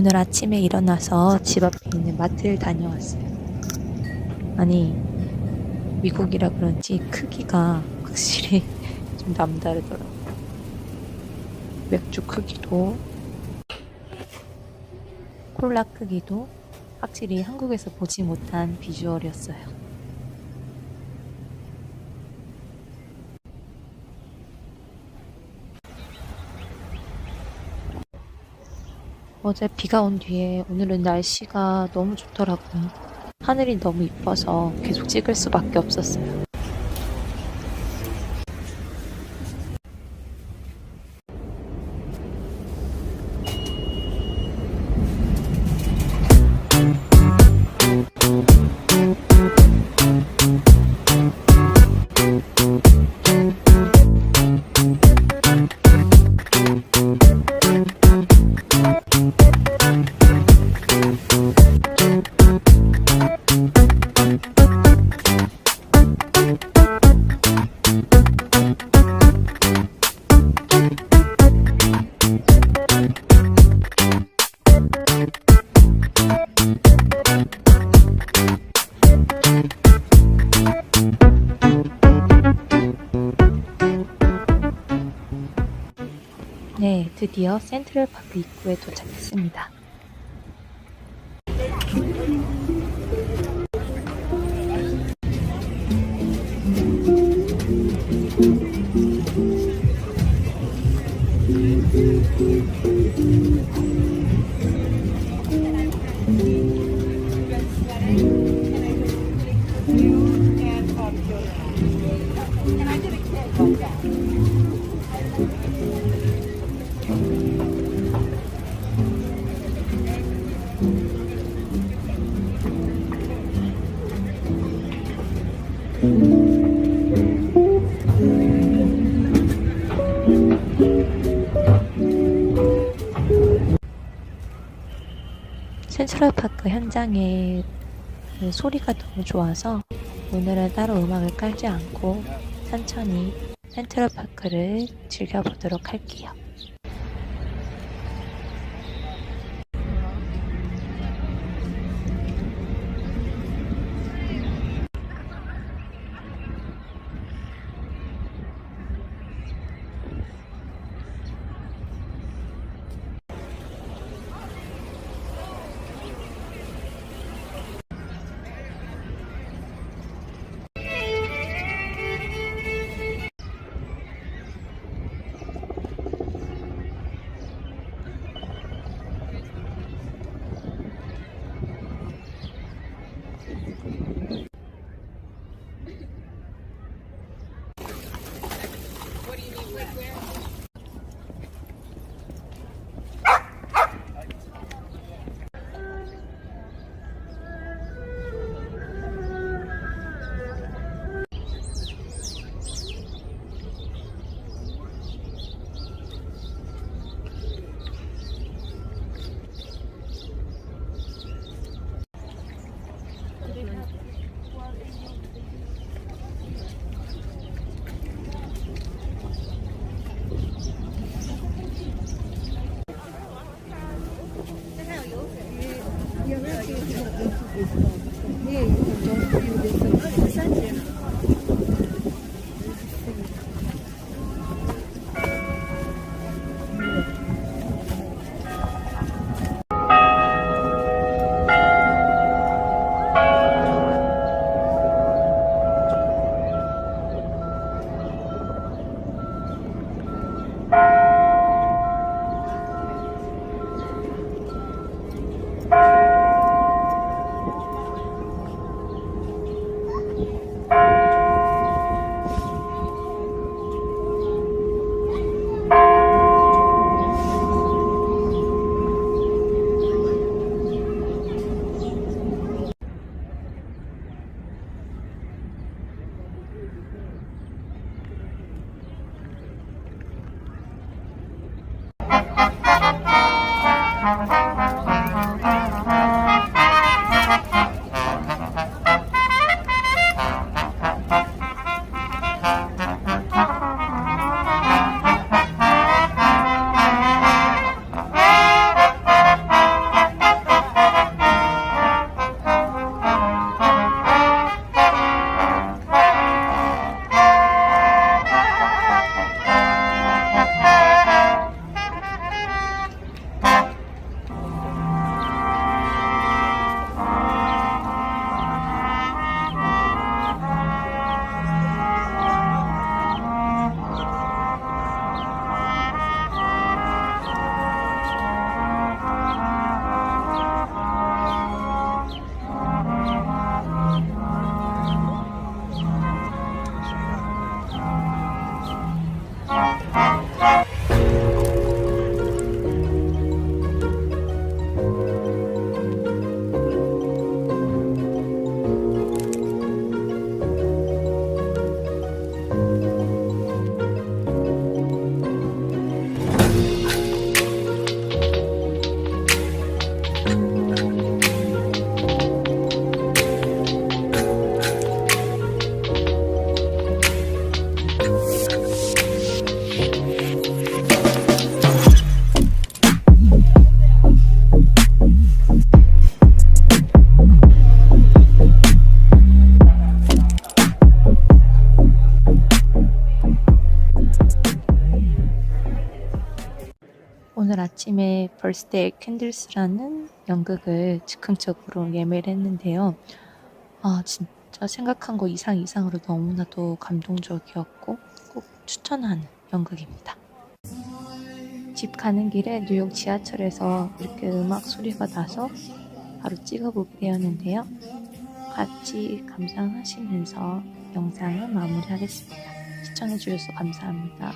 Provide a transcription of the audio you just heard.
오늘 아침에 일어나서 집 앞에 있는 마트를 다녀왔어요. 아니, 미국이라 그런지 크기가 확실히 좀 남다르더라고요. 맥주 크기도, 콜라 크기도 확실히 한국에서 보지 못한 비주얼이었어요. 어제 비가 온 뒤에 오늘은 날씨가 너무 좋더라고요. 하늘이 너무 이뻐서 계속 찍을 수밖에 없었어요. 드디어 센트럴파크 입구에 도착했습니다. 센트럴파크 현장의 그 소리가 너무 좋아서 오늘은 따로 음악을 깔지 않고 천천히 센트럴파크를 즐겨보도록 할게요. Bye. 아침에 벌스데이 캔들스라는 연극을 즉흥적으로 예매를 했는데요. 아, 진짜 생각한 거 이상 이상으로 너무나도 감동적이었고 꼭 추천하는 연극입니다. 집 가는 길에 뉴욕 지하철에서 이렇게 음악 소리가 나서 바로 찍어보게 되었는데요. 같이 감상하시면서 영상을 마무리하겠습니다. 시청해주셔서 감사합니다.